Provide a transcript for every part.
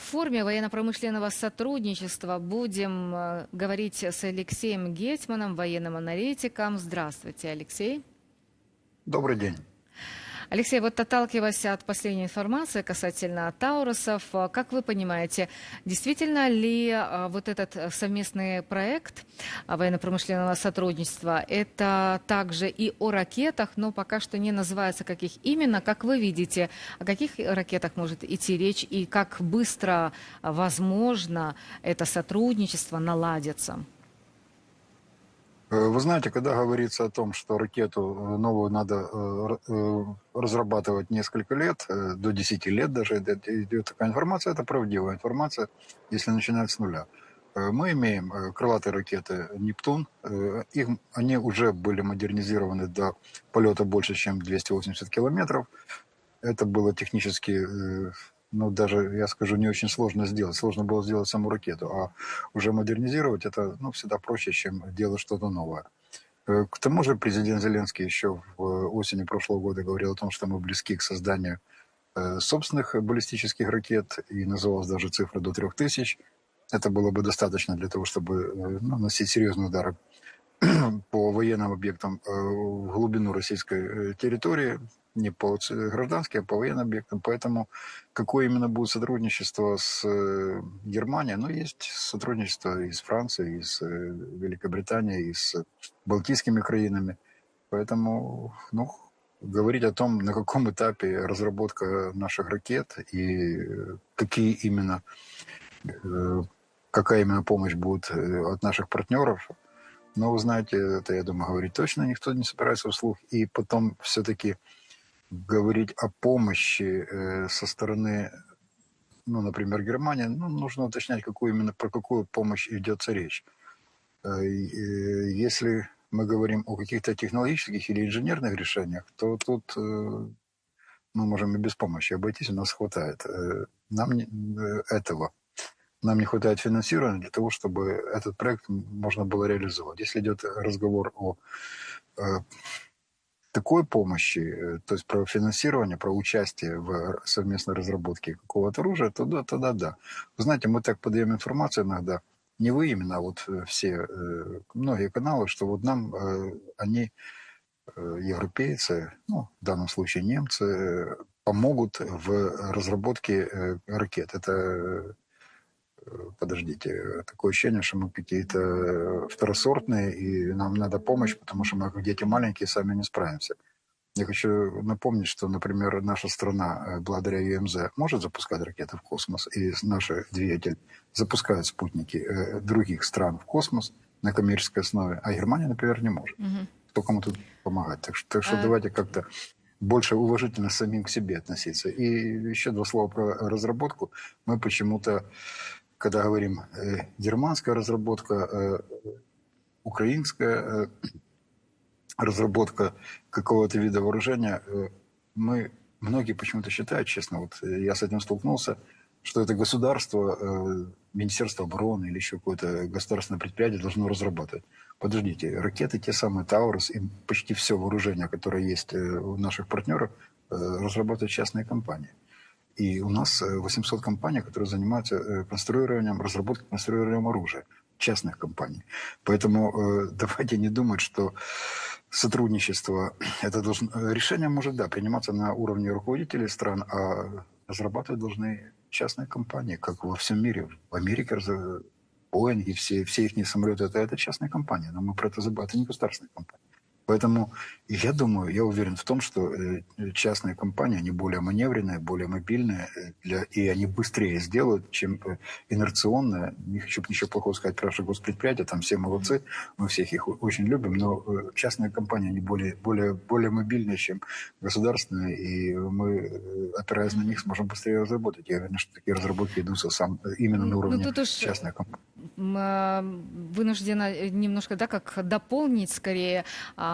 форме военно-промышленного сотрудничества будем э, говорить с Алексеем Гетманом, военным аналитиком. Здравствуйте, Алексей. Добрый день. Алексей, вот отталкиваясь от последней информации касательно Таурусов, э, как вы понимаете, действительно ли э, вот этот э, совместный проект э, военно-промышленного сотрудничества, это также и о ракетах, но пока что не называется каких именно, как вы видите, о каких ракетах может идти речь и как быстро, возможно, это сотрудничество наладится? Э, Вы знаете, когда говорится о том, что ракету э, новую надо э, разрабатывать несколько лет, до 10 лет даже идет такая информация, это правдивая информация, если начинать с нуля. Мы имеем крылатые ракеты «Нептун». Их, они уже были модернизированы до полета больше, чем 280 километров. Это было технически, ну даже, я скажу, не очень сложно сделать. Сложно было сделать саму ракету, а уже модернизировать это ну, всегда проще, чем делать что-то новое. Э, К тому же президент Зеленский еще в э, осени прошлого года говорил о том, что мы близки к созданию э, собственных баллистических ракет, и называлась даже цифра до 3000. Это было бы достаточно для того, чтобы ну, наносить серьезные удары по военным объектам в глубину российской территории, не по ц- гражданским, а по военным объектам. Поэтому какое именно будет сотрудничество с э, Германией? Ну, есть сотрудничество и с Францией, и с э, Великобританией, и с Балтийскими краинами. Поэтому, ну, говорить о том, на каком этапе разработка наших ракет и э, какие именно, э, какая именно помощь будет э, от наших партнеров, но вы знаете, это, я думаю, говорить точно никто не собирается вслух. И потом все-таки говорить о помощи э, со стороны, ну, например, Германии, ну, нужно уточнять, какую именно, про какую помощь идется речь. Э, э, Если мы говорим о каких-то технологических или инженерных решениях, то тут мы можем и без помощи обойтись, у нас хватает. Нам не- этого. Нам не хватает финансирования для того, чтобы этот проект можно было реализовать. Если идет разговор о такой помощи, э, то есть про финансирование, про участие в совместной разработке какого-то оружия, то да, тогда да. Вы знаете, мы так подаем информацию иногда, не вы именно, а вот э, все, э, многие каналы, что вот нам они, европейцы, ну, в данном случае немцы, помогут в разработке ракет. Это подождите, такое ощущение, что мы какие-то э, второсортные, и нам надо помощь, потому что мы, как дети маленькие, сами не справимся. Я хочу напомнить, что, например, наша страна, э, благодаря ЮМЗ, может запускать ракеты в космос, и наш двигатель запускает спутники э, других стран в космос на коммерческой основе, а Германия, например, не может. Мгм. Кто кому тут помогать? Так что, так что А- давайте как-то больше уважительно самим к себе относиться. И еще два слова про разработку. Мы почему-то когда говорим э, германская разработка, э, украинская э, разработка какого-то вида вооружения, э, мы многие почему-то считают, честно, вот э, я с этим столкнулся, что это государство, э, Министерство обороны или еще какое-то государственное предприятие должно разрабатывать. Подождите, ракеты те самые Таурус и почти все вооружение, которое есть э, у наших партнеров, э, разрабатывают частные компании. И у нас э, 800 компаний, которые занимаются э, конструированием, разработкой, конструированием оружия. Частных компаний. Поэтому э, давайте не думать, что сотрудничество, это должно, э, решение может, да, приниматься на уровне руководителей стран, а разрабатывать должны частные компании, как во всем мире. В Америке разра- Boeing и все, все их самолеты, это, это частные компании, но мы про это забываем, это не государственные компании. Поэтому я думаю, я уверен в том, что э, частные компании, они более маневренные, более мобильные, э, для, и они быстрее сделают, чем э, инерционные. Не хочу ничего плохого сказать про наши госпредприятия, там все молодцы, мы всех их очень любим, но частные компании, они более, более, более мобильные, чем государственные, и мы, опираясь на них, сможем быстрее разработать. Я уверен, что такие разработки идутся сам, именно на Ну, уровне тут уж частных компаний. А, вынуждена немножко, да, как дополнить скорее.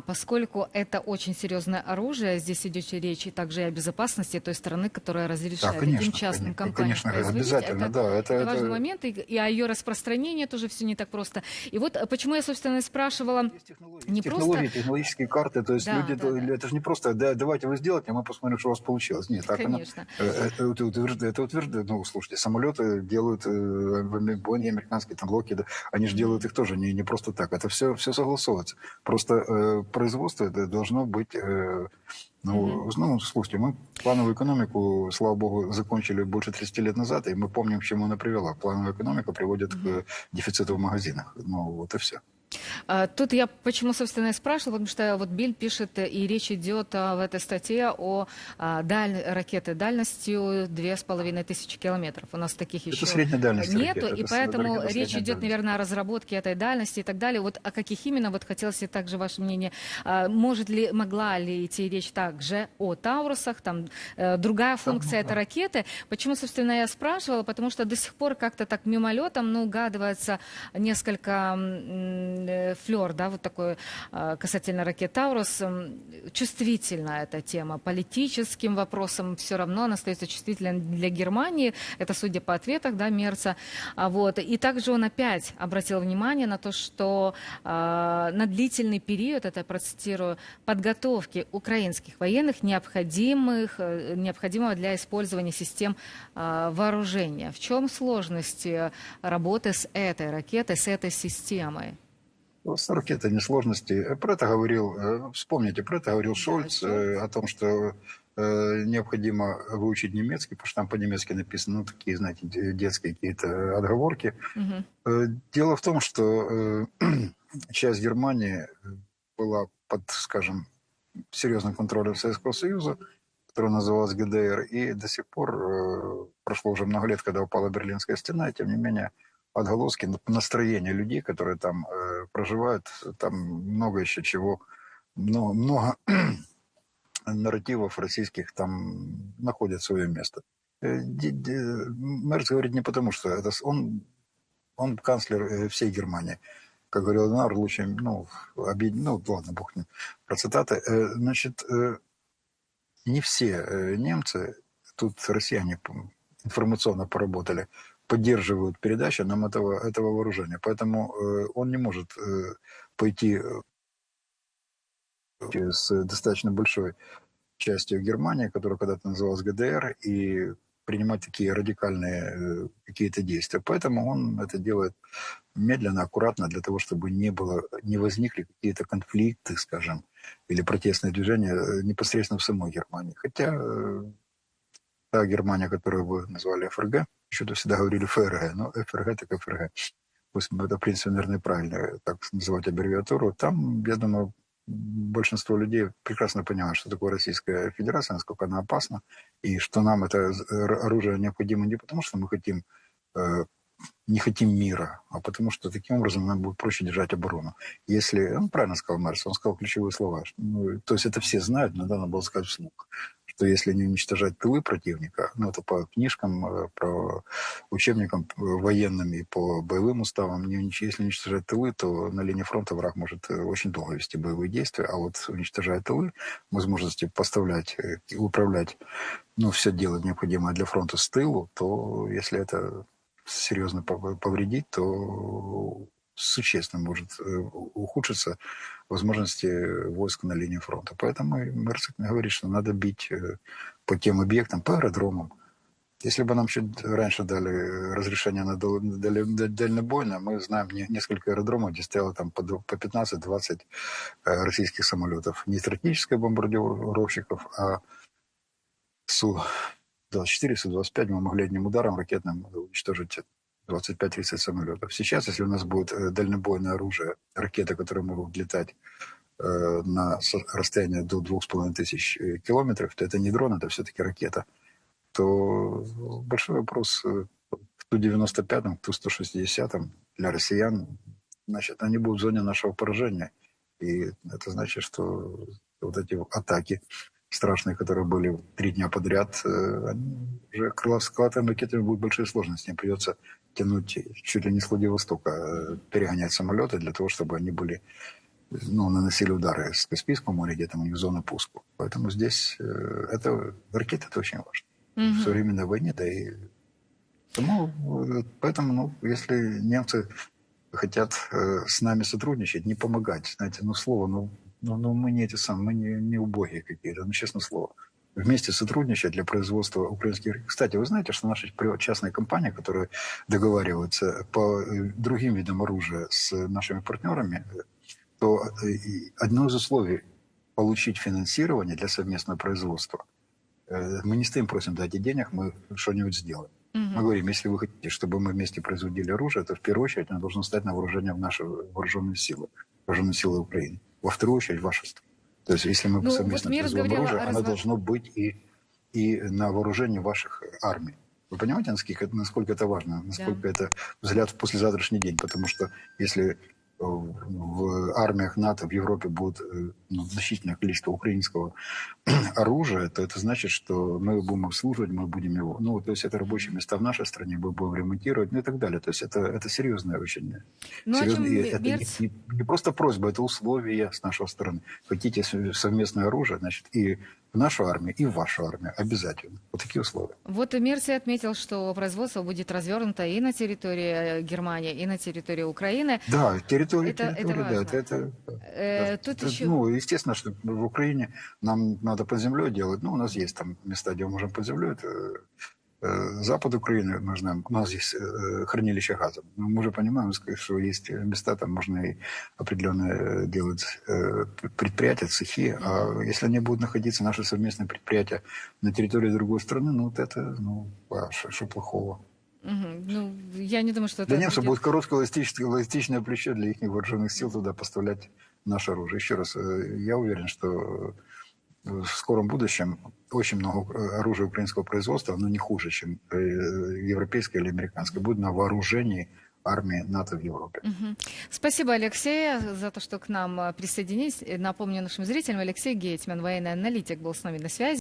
А, поскольку это очень серьезное оружие, здесь идет речь и также и о безопасности той страны, которая разрешает Да, конечно, этим частным компаниям конечно, производить. обязательно, это, да, это- это это- важный момент, и, и о ее распространении тоже все не так просто. И вот э, почему я, собственно, и спрашивала... Технологии, Не технологии, просто- технологические карты, то есть Да, люди, да, да. это же не просто, да, давайте вы сделайте, а мы посмотрим, что у вас получилось. Нет, так Конечно. Э, Это вот утверждает, это утверждает, ну, слушайте, самолеты делают, э, Боинги американские, там, Локиды, они же делают их тоже не, не просто так, это все, все согласовывается. Просто э, производство это должно быть, э, ну, ну, слушайте, мы плановую экономику, слава богу, закончили больше 30 лет назад, и мы помним, к чему она привела. Плановая экономика приводит к дефициту в магазинах. Ну, вот и все. А, Тут я почему, собственно, и спрашивала, потому что вот Биль пишет, э, и речь идет а, в этой статье о а, даль... ракеты дальностью две с половиной тысячи километров. У нас таких еще дальность нету, ракет, и это поэтому речь идет, дальности. наверное, о разработке этой дальности и так далее. Вот о каких именно, вот хотелось и также ваше мнение, может ли, могла ли идти речь также о Таурусах, там э, другая функция этой ракеты. Почему, собственно, я спрашивала, потому что до сих пор как-то так мимолетом, ну, угадывается несколько флер, да, вот такой э, касательно ракет Таурус. М, Чувствительна эта тема. Политическим вопросом все равно она остается чувствительной для Германии. Это судя по ответах, да, Мерца. А вот. И также он опять обратил внимание на то, что э, на длительный период, это я процитирую, подготовки украинских военных необходимых, э, необходимого для использования систем э, вооружения. В чем сложности работы с этой ракетой, с этой системой? С ракетой несложности. Э, Про это говорил, э, вспомните, про это говорил Да, Шольц, э, о том, что э, необходимо выучить немецкий, потому что там по-немецки написано, ну, такие, знаете, де- детские какие-то отговорки. Э, Дело в том, что э, часть Германии была под, скажем, серьезным контролем Советского Союза, который называлась ГДР, и до сих пор, э, прошло уже много лет, когда упала Берлинская стена, и тем не менее отголоски настроения людей, которые там э, проживают, там много еще чего, много, много нарративов российских там находят свое место. Э, Мерц говорит не потому, что это он, он канцлер э, всей Германии. Как говорил Леонард, лучше, ну, объед... ну, ладно, бог ним, про цитаты. Э, Значит, не все немцы, тут россияне информационно поработали, поддерживают передачу нам этого, этого вооружения. Поэтому э, он не может э, пойти э, с достаточно большой частью Германии, которая когда-то называлась ГДР, и принимать такие радикальные э, какие-то действия. Поэтому он это делает медленно, аккуратно, для того, чтобы не было, не возникли какие-то конфликты, скажем, или протестные движения э, непосредственно в самой Германии. Хотя э, та Германия, которую вы назвали ФРГ, еще-то всегда говорили ФРГ, но ФРГ так ФРГ. Пусть это, в принципе, наверное, правильно э, так называть аббревиатуру. Там, я думаю, большинство людей прекрасно понимают, что такое Российская Федерация, насколько она опасна, и что нам это ор- оружие необходимо не потому, что мы хотим э, не хотим мира, а потому что таким образом нам будет проще держать оборону. Если, он правильно сказал Мерс, он сказал ключевые слова. ну, то есть это все знают, но надо было сказать вслух, что если не уничтожать тылы противника, ну это по книжкам, э, про учебникам э, военным и по боевым уставам, не если уничтожать тылы, то на линии фронта враг может э, очень долго вести боевые действия, а вот уничтожая тылы, возможности поставлять и управлять, ну, все делать необходимое для фронта с тылу, то если это серьезно пов- повредить, то существенно может э, ухудшиться возможности войск на линии фронта. Поэтому Мерцик говорит, что надо бить э, по тем объектам, по аэродромам. Если бы нам чуть раньше дали разрешение на дальнобойное, мы знаем не- несколько аэродромов, где стояло там по д- по 15-20 э, российских самолетов. Не стратегических бомбардировщиков, а Су-24, Су-25 мы могли одним ударом ракетным уничтожить 25-30 самолетов. Сейчас, если у нас будет э, дальнобойное оружие, ракеты, которые могут летать э, на расстояние до 2500 э, километров, то это не дрон, это все-таки ракета, то большой вопрос э, к Ту-95, к Ту-160 для россиян, значит, они будут в зоне нашего поражения. И это значит, что вот эти атаки страшные, которые были три дня подряд, э, они уже крылатыми ракетами будут большие сложности. Им придется тянуть чуть ли не с Владивостока, э, перегонять самолеты для того, чтобы они были ну, наносили удары с Каспийского моря, где там у них зона пуску. Поэтому здесь э, это, ракеты это очень важно. Мгм. В современной войне, да и... Э, поэтому, ну, если немцы хотят э, с нами сотрудничать, не помогать, знаете, ну, слово, ну, ну, ну мы не эти самые, мы не, не убогие какие-то, ну, честное слово. Вместе сотрудничать для производства украинских... Кстати, вы знаете, что наши частные компании, которые договариваются по э, другим видам оружия с нашими партнерами, то э, одно из условий получить финансирование для совместного производства, э, мы не стоим, просим дайте денег, мы что-нибудь сделаем. Мгм. Мы говорим, если вы хотите, чтобы мы вместе производили оружие, то в первую очередь оно должно стать на вооружение в наши вооруженные силы, вооруженные силы Украины. Во вторую очередь ваша страна. То есть, если мы Ну, совместно вот производим оружие, оно должно быть и, и на вооружении ваших армий. Вы понимаете, насколько, насколько это важно, насколько это взгляд в послезавтрашний день? Потому что если в армиях НАТО в Европе будет э, ну, значительное количество украинского оружия, то это значит, что мы будем обслуживать, мы будем его... Ну, то есть это рабочие места в нашей стране, мы будем ремонтировать, ну и так далее. То есть это, это серьезное очень... Ну, о чем серьезное- и это Мерц... не, не- не просто просьба, это условие с нашей стороны. Хотите сов- совместное оружие, значит, и в нашу армию, и в вашу армию обязательно. Вот такие условия. Вот Мерси отметил, что производство будет развернуто и на территории э, Германии, и на территории Украины. Да, территория, Это- это территория, да, важно. это, это, Э, Да, тут это, еще... Ну, естественно, что в Украине нам надо под землей делать. Ну, у нас есть там места, где мы можем под землей. Это, запад Украины, знаем, у нас есть э, хранилище газа. Но мы уже понимаем, что есть места, там можно и определенные э, делать э, предприятия, цехи. А если они будут находиться, наши совместные предприятия, на территории другой страны, ну, вот это, ну, а что что плохого? Мгм. Ну, я не думаю, что это Для немцев будет- короткое эластичное, эластичное плечо для их вооруженных сил туда поставлять наше оружие. Еще раз, э, я уверен, что э, в скором будущем очень много э, оружия украинского производства, оно не хуже, чем э, европейское или американское, будет на вооружении армии НАТО в Европе. Мгм. Спасибо, Алексей, за то, что к нам э, присоединились. Напомню нашим зрителям, Алексей Гетьман, военный аналитик, был с нами на связи.